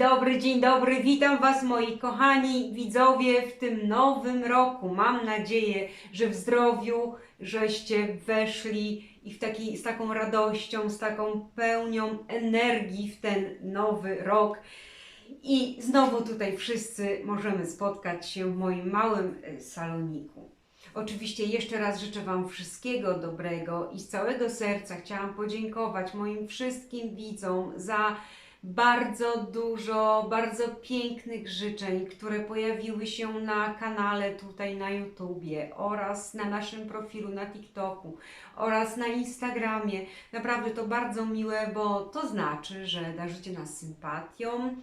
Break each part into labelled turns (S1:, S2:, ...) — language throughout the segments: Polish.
S1: Dobry, dzień dobry, witam Was moi kochani widzowie w tym nowym roku. Mam nadzieję, że w zdrowiu żeście weszli i w taki, z taką radością, z taką pełnią energii w ten nowy rok. I znowu tutaj wszyscy możemy spotkać się w moim małym e, saloniku. Oczywiście jeszcze raz życzę Wam wszystkiego dobrego i z całego serca chciałam podziękować moim wszystkim widzom za bardzo dużo, bardzo pięknych życzeń, które pojawiły się na kanale tutaj na YouTubie oraz na naszym profilu na TikToku oraz na Instagramie. Naprawdę to bardzo miłe, bo to znaczy, że darzycie nas sympatią,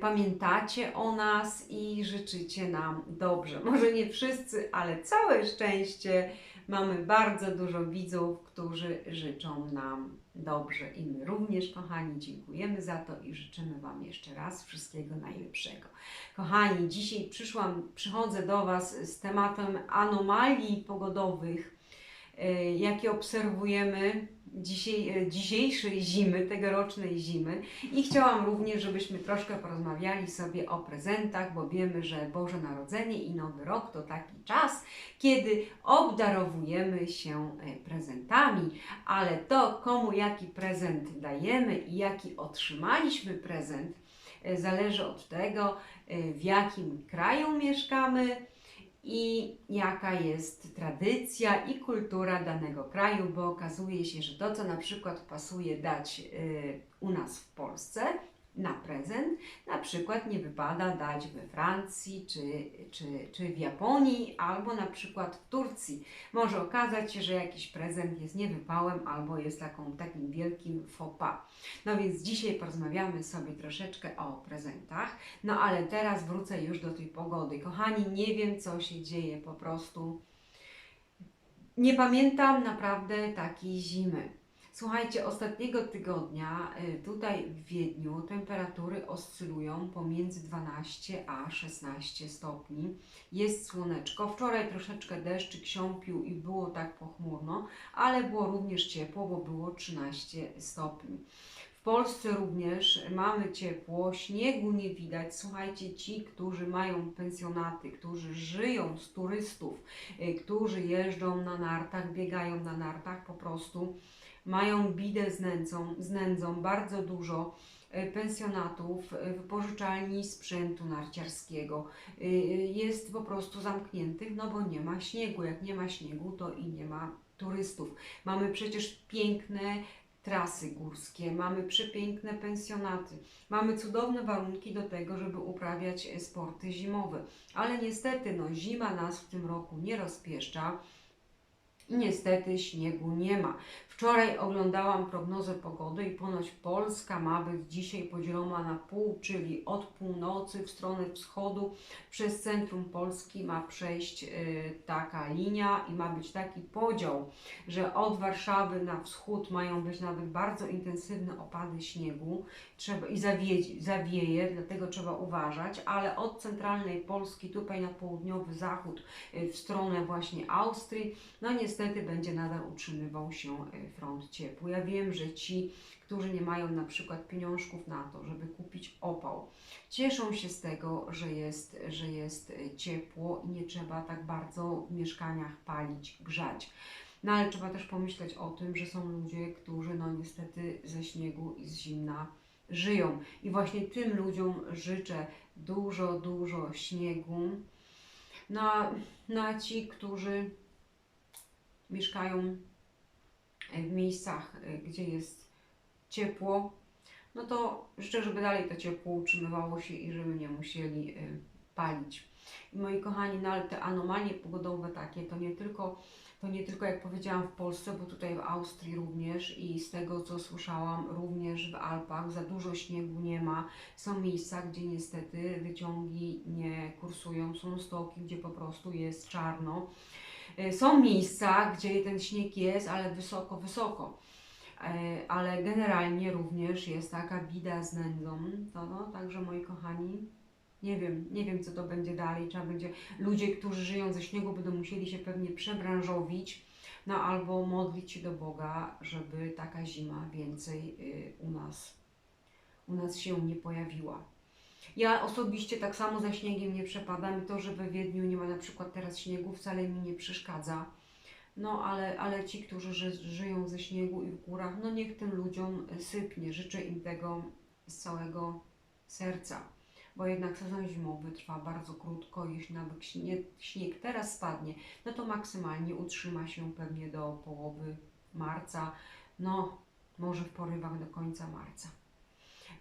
S1: pamiętacie o nas i życzycie nam dobrze. Może nie wszyscy, ale całe szczęście mamy bardzo dużo widzów, którzy życzą nam dobrze i my również, kochani, dziękujemy za to i życzymy Wam jeszcze raz wszystkiego najlepszego. Kochani, dzisiaj przyszłam, przychodzę do Was z tematem anomalii pogodowych, e, jakie obserwujemy dzisiaj, e, dzisiejszej zimy, tegorocznej zimy. I chciałam również, żebyśmy troszkę porozmawiali sobie o prezentach, bo wiemy, że Boże Narodzenie i Nowy Rok to taki czas, kiedy obdarowujemy się e, prezentami, ale to, komu jaki prezent dajemy i jaki otrzymaliśmy prezent, e, zależy od tego, w jakim kraju mieszkamy i jaka jest tradycja i kultura danego kraju, bo okazuje się, że to, co na przykład pasuje dać y, u nas w Polsce na prezent, na przykład nie wypada dać we Francji czy, czy, czy w Japonii, albo na przykład w Turcji. Może okazać się, że jakiś prezent jest niewypałem albo jest taką, takim wielkim faux pas. No więc dzisiaj porozmawiamy sobie troszeczkę o prezentach. No ale teraz wrócę już do tej pogody. Kochani, nie wiem co się dzieje, po prostu nie pamiętam naprawdę takiej zimy. Słuchajcie, ostatniego tygodnia y, tutaj w Wiedniu temperatury oscylują pomiędzy 12 a 16 stopni. Jest słoneczko. Wczoraj troszeczkę deszczyk siąpił i było tak pochmurno, ale było również ciepło, bo było 13 stopni. Polsce również mamy ciepło, śniegu nie widać. Słuchajcie, ci, którzy mają pensjonaty, którzy żyją z turystów, y, którzy jeżdżą na nartach, biegają na nartach, po prostu mają bidę z nędzą, z nędzą bardzo dużo y, pensjonatów, y, wypożyczalni sprzętu narciarskiego jest po prostu zamkniętych, no bo nie ma śniegu. Jak nie ma śniegu, to i nie ma turystów. Mamy przecież piękne trasy górskie, mamy przepiękne pensjonaty, mamy cudowne warunki do tego, żeby uprawiać e, sporty zimowe. Ale niestety, no, zima nas w tym roku nie rozpieszcza niestety śniegu nie ma. Wczoraj oglądałam prognozę pogody i ponoć Polska ma być dzisiaj podzielona na pół, czyli od północy w stronę wschodu. Przez centrum Polski ma przejść y, taka linia i ma być taki podział, że od Warszawy na wschód mają być nawet bardzo intensywne opady śniegu. Trzeba, i zawieje, zawieje, dlatego trzeba uważać, ale od centralnej Polski tutaj na południowy zachód y, w stronę właśnie Austrii, no niestety będzie nadal utrzymywał się y, front ciepły. Ja wiem, że ci, którzy nie mają na przykład pieniążków na to, żeby kupić opał, cieszą się z tego, że jest, że jest y, ciepło i nie trzeba tak bardzo w mieszkaniach palić, grzać. No ale trzeba też pomyśleć o tym, że są ludzie, którzy no niestety ze śniegu i z zimna żyją. I właśnie tym ludziom życzę dużo, dużo śniegu. No, a- no ci, którzy mieszkają w miejscach, y, gdzie jest ciepło, no to życzę, żeby dalej to ciepło utrzymywało się i żeby nie musieli y, palić. I moi kochani, no ale te anomalie pogodowe takie, to nie tylko, to nie tylko jak powiedziałam w Polsce, bo tutaj w Austrii również i z tego co słyszałam, również w Alpach za dużo śniegu nie ma. Są miejsca, gdzie niestety wyciągi nie kursują, są stoki, gdzie po prostu jest czarno. Y, Są miejsca, gdzie ten śnieg jest, ale wysoko, wysoko. E, Ale generalnie również jest taka bida z nędzą. To, no, także moi kochani, Nie wiem, nie wiem co to będzie dalej. Trzeba będzie, ludzie, którzy żyją ze śniegu, będą musieli się pewnie przebranżowić, no albo modlić się do Boga, żeby taka zima więcej y, u nas, u nas się nie pojawiła. Ja osobiście tak samo za śniegiem nie przepadam i to, że we Wiedniu nie ma na przykład teraz śniegu wcale mi nie przeszkadza. No ale, ale ci, którzy ży, żyją ze śniegu i w górach, no niech tym ludziom sypnie. Życzę im tego z całego serca. Bo jednak sezon zimowy trwa bardzo krótko. Jeśli nawet śnieg, śnieg teraz spadnie, no to maksymalnie utrzyma się pewnie do połowy marca. No, może w porywach do końca marca.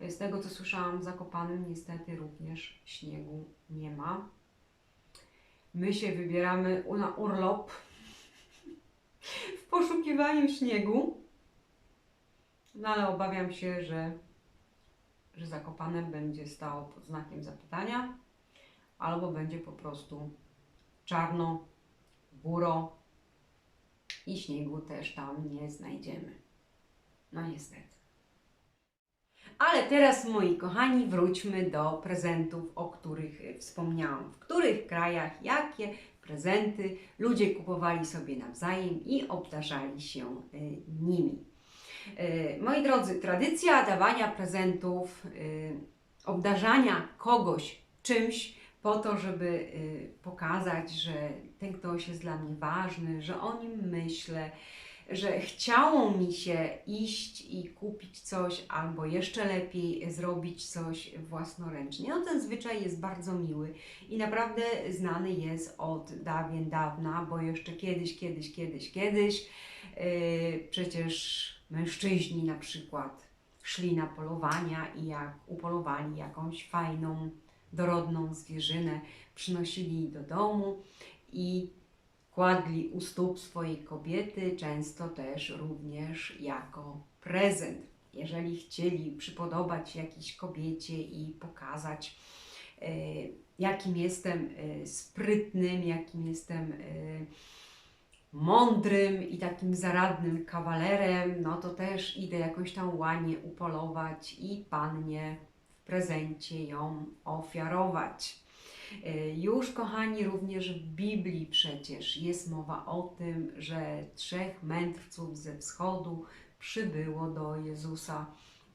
S1: Z tego co słyszałam, w Zakopanym niestety również śniegu nie ma. My się wybieramy na urlop w poszukiwaniu śniegu. No ale obawiam się, że, że Zakopane będzie stało pod znakiem zapytania, albo będzie po prostu czarno, buro i śniegu też tam nie znajdziemy. No niestety. Ale teraz, moi kochani, wróćmy do prezentów, o których e, wspomniałam. W których krajach, jakie prezenty ludzie kupowali sobie nawzajem i obdarzali się e, nimi. E, Moi drodzy, tradycja dawania prezentów, obdarzania kogoś czymś po to, żeby pokazać, że ten ktoś jest dla mnie ważny, że o nim myślę, że chciało mi się iść i kupić coś, albo jeszcze lepiej zrobić coś własnoręcznie. No ten zwyczaj jest bardzo miły i naprawdę znany jest od dawien dawna, bo jeszcze kiedyś, kiedyś, kiedyś, kiedyś yy, przecież mężczyźni na przykład szli na polowania i jak upolowali jakąś fajną, dorodną zwierzynę, przynosili do domu i kładli u stóp swojej kobiety, często też również jako prezent. Jeżeli chcieli przypodobać jakiejś kobiecie i pokazać, e, jakim jestem e, sprytnym, jakim jestem e, mądrym i takim zaradnym kawalerem, no to też idę jakąś tam łanię upolować i pannie w prezencie ją ofiarować. E, Już, kochani, również w Biblii przecież jest mowa o tym, że trzech mędrców ze wschodu przybyło do Jezusa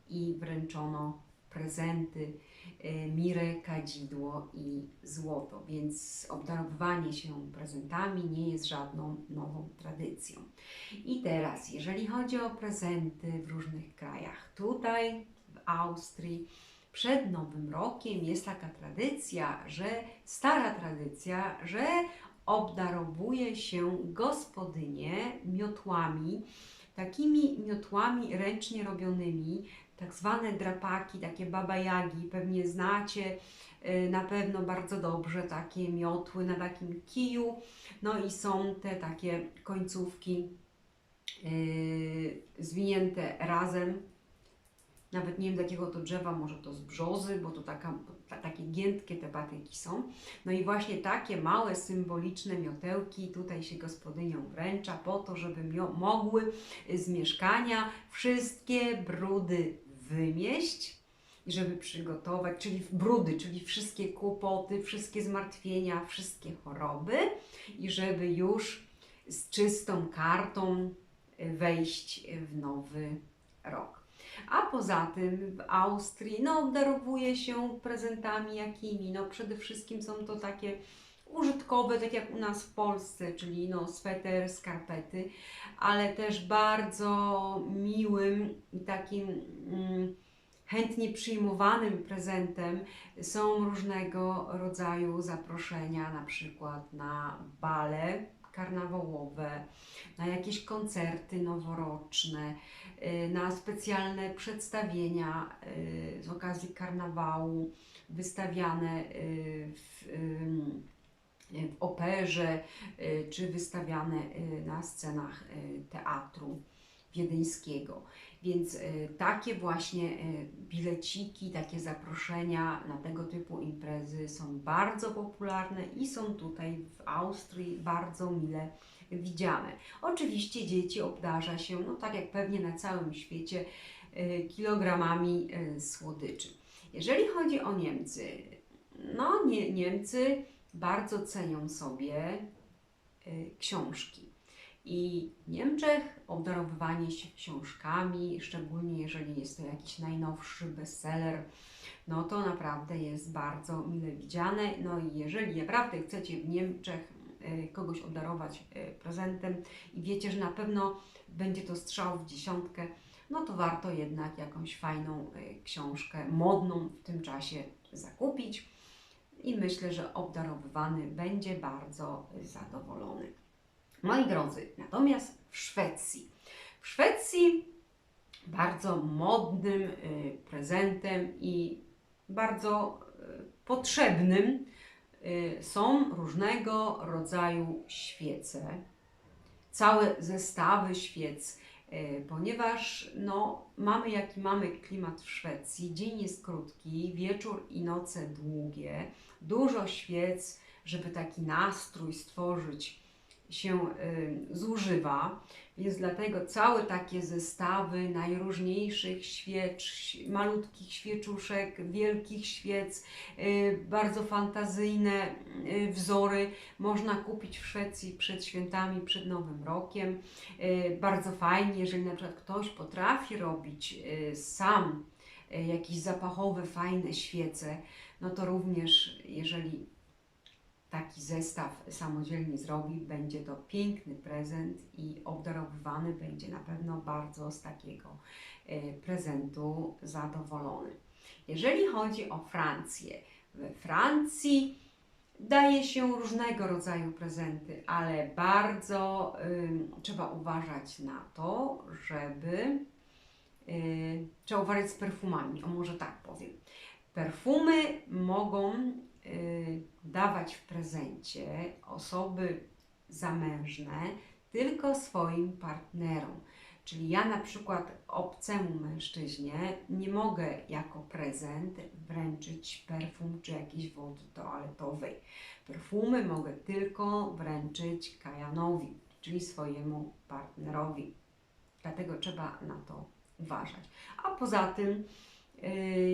S1: i wręczono prezenty, e, mirę, kadzidło i złoto. Więc obdarowywanie się prezentami nie jest żadną nową tradycją. I teraz, jeżeli chodzi o prezenty w różnych krajach, tutaj w Austrii, przed Nowym Rokiem jest taka tradycja, że stara tradycja, że obdarowuje się gospodynię miotłami, takimi miotłami ręcznie robionymi, tak zwane drapaki, takie babajagi, pewnie znacie y, na pewno bardzo dobrze takie miotły na takim kiju, no i są te takie końcówki yy, zwinięte razem, nawet nie wiem z jakiego to drzewa, może to z brzozy, bo to taka, ta, takie giętkie te patyki są. No i właśnie takie małe, symboliczne miotełki tutaj się gospodynią wręcza po to, żeby mio- mogły z mieszkania wszystkie brudy wymieść i żeby przygotować, czyli brudy, czyli wszystkie kłopoty, wszystkie zmartwienia, wszystkie choroby i żeby już z czystą kartą wejść w nowy rok. A poza tym w Austrii no, obdarowuje się prezentami jakimi? No przede wszystkim są to takie użytkowe, tak jak u nas w Polsce, czyli no, sweter, skarpety, ale też bardzo miłym i takim mm, chętnie przyjmowanym prezentem są różnego rodzaju zaproszenia, na przykład na bale karnawałowe, na jakieś koncerty noworoczne, y, na specjalne przedstawienia y, z okazji karnawału, wystawiane y, w, w operze, czy wystawiane na scenach teatru wiedeńskiego. Więc y, takie właśnie y, bileciki, takie zaproszenia na tego typu imprezy są bardzo popularne i są tutaj w Austrii bardzo mile widziane. Oczywiście dzieci obdarza się, no tak jak pewnie na całym świecie, y, kilogramami słodyczy. Jeżeli chodzi o Niemcy, no, nie, Niemcy bardzo cenią sobie książki. I w Niemczech obdarowywanie się książkami, szczególnie jeżeli jest to jakiś najnowszy bestseller, no to naprawdę jest bardzo mile widziane. No i jeżeli naprawdę chcecie w Niemczech y, kogoś obdarować y, prezentem i wiecie, że na pewno będzie to strzał w dziesiątkę, no to warto jednak jakąś fajną y, książkę, modną w tym czasie zakupić. I myślę, że obdarowywany będzie bardzo zadowolony. Moi drodzy, natomiast w Szwecji. W Szwecji bardzo modnym y, prezentem i bardzo y, potrzebnym y, są różnego rodzaju świece, całe zestawy świec, ponieważ no, mamy jaki mamy klimat w Szwecji, dzień jest krótki, wieczór i noce długie, dużo świec, żeby taki nastrój stworzyć się y, zużywa, więc dlatego całe takie zestawy najróżniejszych świecz, malutkich świeczuszek, wielkich świec, y, bardzo fantazyjne y, wzory można kupić w Szwecji przed świętami, przed Nowym Rokiem. Bardzo fajnie, jeżeli na przykład ktoś potrafi robić sam jakieś zapachowe, fajne świece, no to również jeżeli taki zestaw samodzielnie zrobi, będzie to piękny prezent i obdarowywany będzie na pewno bardzo z takiego e, prezentu zadowolony. Jeżeli chodzi o Francję, we Francji daje się różnego rodzaju prezenty, ale bardzo ym, trzeba uważać na to, żeby y, trzeba uważać z perfumami, o może tak powiem. Perfumy mogą y, dawać w prezencie osoby zamężne tylko swoim partnerom. Czyli ja na przykład obcemu mężczyźnie nie mogę jako prezent wręczyć perfum czy jakiejś wody toaletowej. Perfumy mogę tylko wręczyć Kajanowi, czyli swojemu partnerowi. Dlatego trzeba na to uważać. A poza tym y,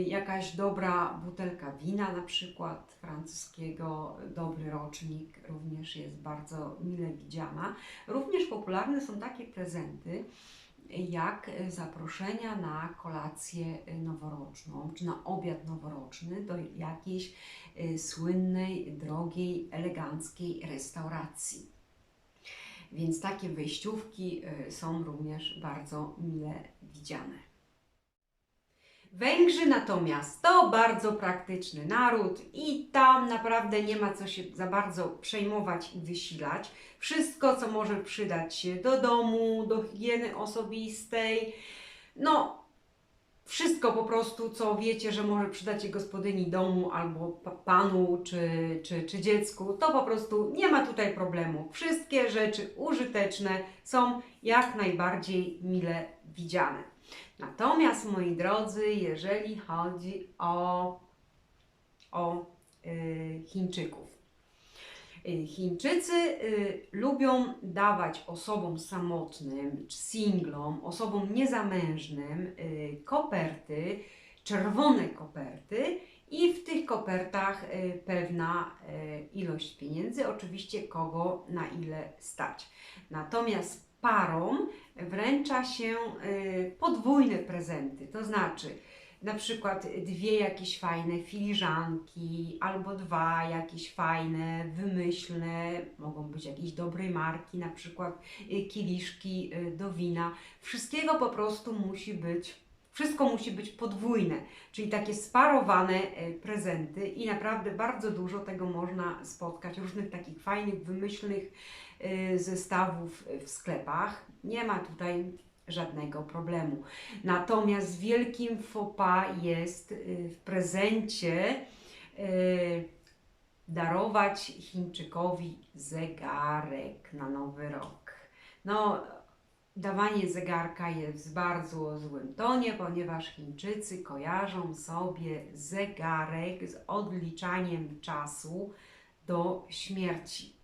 S1: jakaś dobra butelka wina, na przykład francuskiego, dobry rocznik, również jest bardzo mile widziana. Również popularne są takie prezenty, jak zaproszenia na kolację noworoczną, czy na obiad noworoczny do jakiejś y, słynnej, drogiej, eleganckiej restauracji. Więc takie wejściówki y, są również bardzo mile widziane. Węgrzy natomiast to bardzo praktyczny naród i tam naprawdę nie ma co się za bardzo przejmować i wysilać. Wszystko, co może przydać się do domu, do higieny osobistej, no wszystko po prostu, co wiecie, że może przydać się gospodyni domu albo pa- panu czy, czy, czy dziecku, to po prostu nie ma tutaj problemu. Wszystkie rzeczy użyteczne są jak najbardziej mile widziane. Natomiast, moi drodzy, jeżeli chodzi o, o y, Chińczyków. Y, Chińczycy y, lubią dawać osobom samotnym, singlom, osobom niezamężnym y, koperty, czerwone koperty i w tych kopertach y, pewna y, ilość pieniędzy, oczywiście kogo na ile stać. Natomiast parom wręcza się y, podwójne prezenty, to znaczy na przykład dwie jakieś fajne filiżanki, albo dwa jakieś fajne, wymyślne, mogą być jakieś dobrej marki, na przykład y, kieliszki y, do wina. Wszystkiego po prostu musi być, wszystko musi być podwójne, czyli takie sparowane prezenty i naprawdę bardzo dużo tego można spotkać, różnych takich fajnych, wymyślnych zestawów w sklepach. Nie ma tutaj żadnego problemu. Natomiast wielkim pas jest y, w prezencie y, darować Chińczykowi zegarek na nowy rok. No, dawanie zegarka jest w bardzo złym tonie, ponieważ Chińczycy kojarzą sobie zegarek z odliczaniem czasu do śmierci.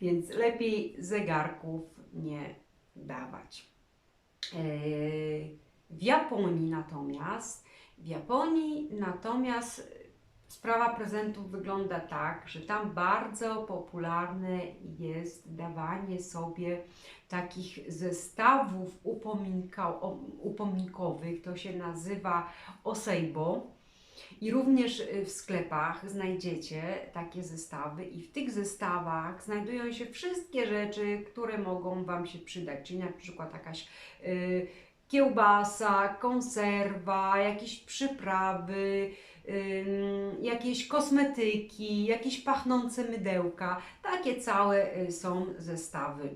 S1: Więc lepiej zegarków nie dawać. Yy, W Japonii natomiast, w Japonii natomiast sprawa prezentów wygląda tak, że tam bardzo popularne jest dawanie sobie takich zestawów upominkowych, to się nazywa osejbo. I również y, w sklepach znajdziecie takie zestawy, i w tych zestawach znajdują się wszystkie rzeczy, które mogą Wam się przydać, czyli na przykład jakaś y, kiełbasa, konserwa, jakieś przyprawy, ym, jakieś kosmetyki, jakieś pachnące mydełka. Takie całe y, są zestawy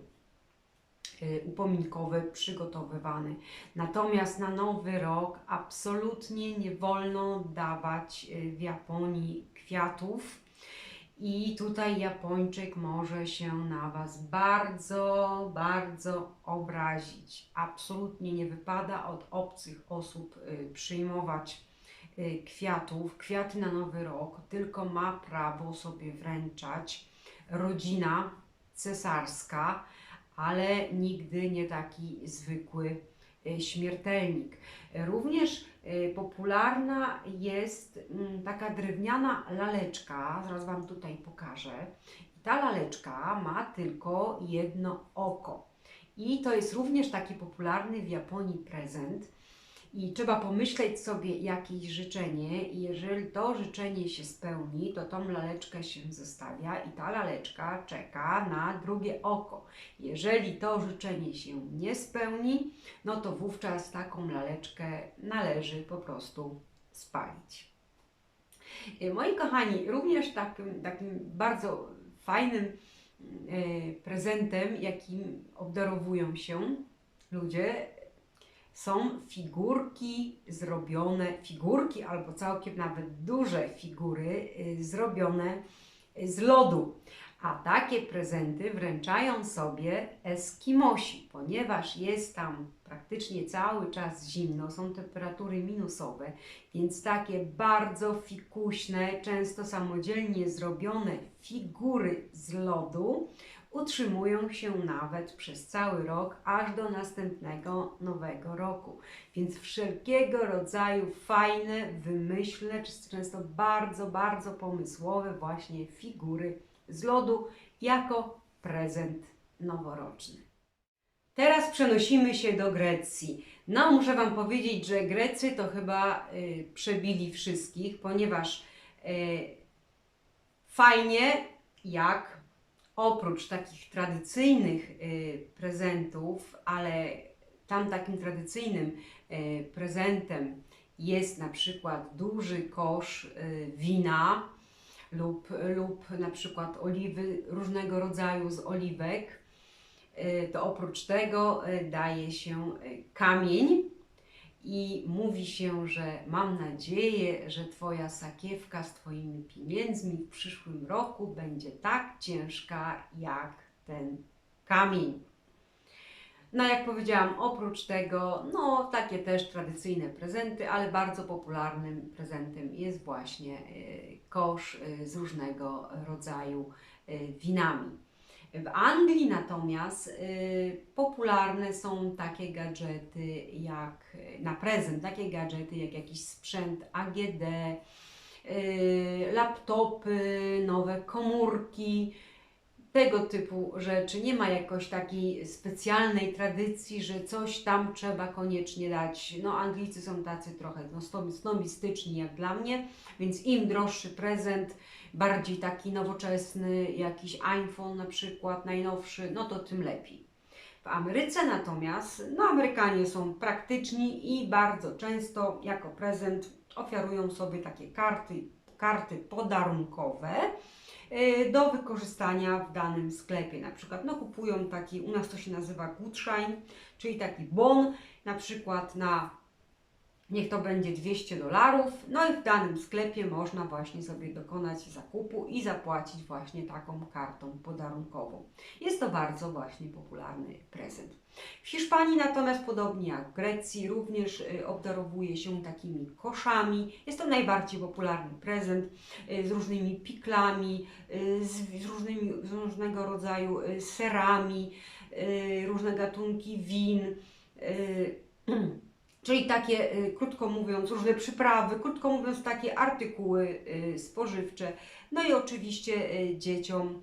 S1: y, upominkowe przygotowywane. Natomiast na nowy rok absolutnie nie wolno dawać y, w Japonii kwiatów. I tutaj Japończyk może się na Was bardzo, bardzo obrazić. Absolutnie nie wypada od obcych osób y, przyjmować kwiatów. Kwiaty na nowy rok tylko ma prawo sobie wręczać rodzina cesarska, ale nigdy nie taki zwykły y, śmiertelnik. Również y, popularna jest mm, taka drewniana laleczka, zaraz Wam tutaj pokażę. Ta laleczka ma tylko jedno oko. I to jest również taki popularny w Japonii prezent. I trzeba pomyśleć sobie jakieś życzenie, i jeżeli to życzenie się spełni, to tą laleczkę się zostawia i ta laleczka czeka na drugie oko. Jeżeli to życzenie się nie spełni, no to wówczas taką laleczkę należy po prostu spalić. E, Moi kochani, również takim, takim bardzo fajnym e, prezentem, jakim obdarowują się ludzie, są figurki zrobione, figurki albo całkiem nawet duże figury y, zrobione z lodu. A takie prezenty wręczają sobie Eskimosi, ponieważ jest tam praktycznie cały czas zimno, są temperatury minusowe, więc takie bardzo fikuśne, często samodzielnie zrobione figury z lodu utrzymują się nawet przez cały rok, aż do następnego nowego roku. Więc wszelkiego rodzaju fajne, wymyślne, często bardzo, bardzo pomysłowe właśnie figury z lodu jako prezent noworoczny. Teraz przenosimy się do Grecji. No, muszę Wam powiedzieć, że Grecy to chyba y, przebili wszystkich, ponieważ y, fajnie, jak oprócz takich tradycyjnych y, prezentów, ale tam takim tradycyjnym y, prezentem jest na przykład duży kosz y, wina lub, lub na przykład oliwy różnego rodzaju z oliwek. To oprócz tego daje się kamień i mówi się, że mam nadzieję, że Twoja sakiewka z Twoimi pieniędzmi w przyszłym roku będzie tak ciężka jak ten kamień. No, jak powiedziałam, oprócz tego, no, takie też tradycyjne prezenty, ale bardzo popularnym prezentem jest właśnie y, kosz y, z różnego rodzaju y, winami. W Anglii natomiast y, popularne są takie gadżety jak y, na prezent, takie gadżety jak jakiś sprzęt AGD, y, laptopy, nowe komórki, tego typu rzeczy. Nie ma jakoś takiej specjalnej tradycji, że coś tam trzeba koniecznie dać. No, Anglicy są tacy trochę no, snob- snobistyczni jak dla mnie, więc im droższy prezent, bardziej taki nowoczesny, jakiś iPhone na przykład, najnowszy, no to tym lepiej. W Ameryce natomiast, no Amerykanie są praktyczni i bardzo często jako prezent ofiarują sobie takie karty, karty podarunkowe y, do wykorzystania w danym sklepie. Na przykład no, kupują taki, u nas to się nazywa Gutschein, czyli taki bon, na przykład na niech to będzie 200 dolarów, no i w danym sklepie można właśnie sobie dokonać zakupu i zapłacić właśnie taką kartą podarunkową. Jest to bardzo właśnie popularny prezent. W Hiszpanii natomiast podobnie jak w Grecji również y, obdarowuje się takimi koszami. Jest to najbardziej popularny prezent y, z różnymi piklami, y, z, różnymi, z różnego rodzaju serami, różne gatunki win. Czyli takie, y, krótko mówiąc, różne przyprawy, krótko mówiąc, takie artykuły y, spożywcze. No i oczywiście y, dzieciom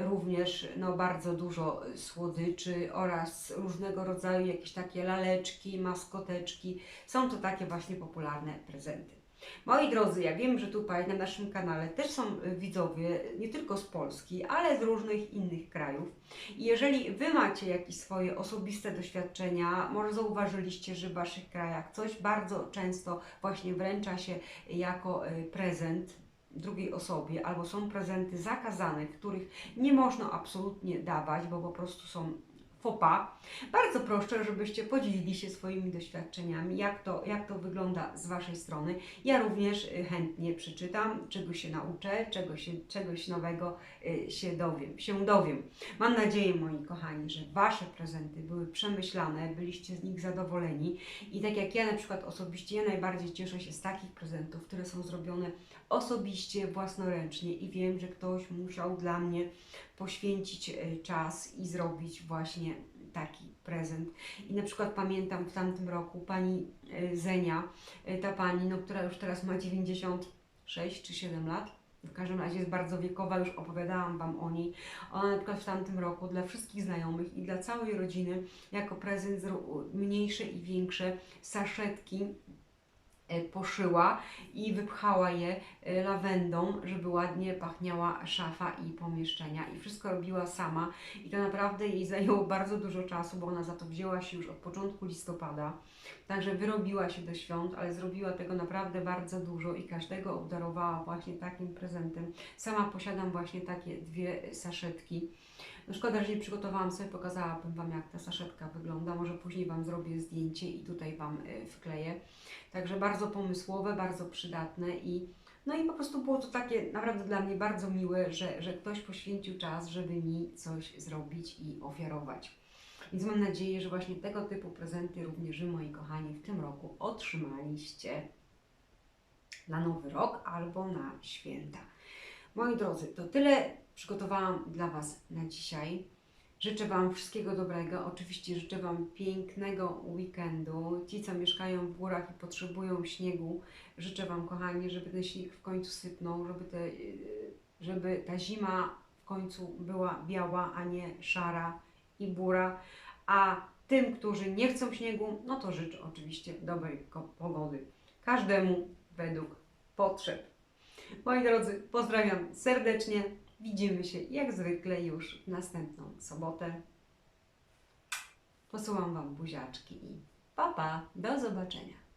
S1: również no, bardzo dużo słodyczy oraz różnego rodzaju jakieś takie laleczki, maskoteczki. Są to takie właśnie popularne prezenty. Moi drodzy, ja wiem, że tutaj na naszym kanale też są widzowie nie tylko z Polski, ale z różnych innych krajów. I jeżeli Wy macie jakieś swoje osobiste doświadczenia, może zauważyliście, że w Waszych krajach coś bardzo często właśnie wręcza się jako y, prezent drugiej osobie, albo są prezenty zakazane, których nie można absolutnie dawać, bo po prostu są fopa. Bardzo proszę, żebyście podzielili się swoimi doświadczeniami, jak to, jak to wygląda z Waszej strony. Ja również y, chętnie przeczytam, czegoś się nauczę, czegoś, się, czegoś nowego y, się dowiem, się dowiem. Mam nadzieję, moi kochani, że Wasze prezenty były przemyślane, byliście z nich zadowoleni i tak jak ja na przykład osobiście, ja najbardziej cieszę się z takich prezentów, które są zrobione osobiście, własnoręcznie i wiem, że ktoś musiał dla mnie poświęcić e, czas i zrobić właśnie taki prezent. I na przykład pamiętam w tamtym roku pani e, Zenia, e, ta pani, no, która już teraz ma 96 czy 7 lat, w każdym razie jest bardzo wiekowa, już opowiadałam Wam o niej. Ona na przykład w tamtym roku dla wszystkich znajomych i dla całej rodziny jako prezent mniejsze i większe saszetki poszyła i wypchała je e, lawendą, żeby ładnie pachniała szafa i pomieszczenia. I wszystko robiła sama i to naprawdę jej zajęło bardzo dużo czasu, bo ona za to wzięła się już od początku listopada. Także wyrobiła się do świąt, ale zrobiła tego naprawdę bardzo dużo i każdego obdarowała właśnie takim prezentem. Sama posiadam właśnie takie dwie saszetki. No szkoda, że nie przygotowałam sobie, pokazałabym Wam jak ta saszetka wygląda. Może później Wam zrobię zdjęcie i tutaj Wam y, wkleję. Także bardzo pomysłowe, bardzo przydatne i no i po prostu było to takie naprawdę dla mnie bardzo miłe, że, że ktoś poświęcił czas, żeby mi coś zrobić i ofiarować. Więc mam nadzieję, że właśnie tego typu prezenty również Wy, moi kochani, w tym roku otrzymaliście na Nowy Rok albo na święta. Moi drodzy, to tyle przygotowałam dla Was na dzisiaj. Życzę Wam wszystkiego dobrego. Oczywiście życzę Wam pięknego weekendu. Ci, co mieszkają w górach i potrzebują śniegu, życzę Wam, kochani, żeby ten śnieg w końcu sypnął, żeby, te, yy, żeby ta zima w końcu była biała, a nie szara i bura. A tym, którzy nie chcą śniegu, no to życzę oczywiście dobrej pogody. Każdemu według potrzeb. Moi drodzy, pozdrawiam serdecznie. Widzimy się jak zwykle już następną sobotę. Posyłam Wam buziaczki i pa pa, do zobaczenia.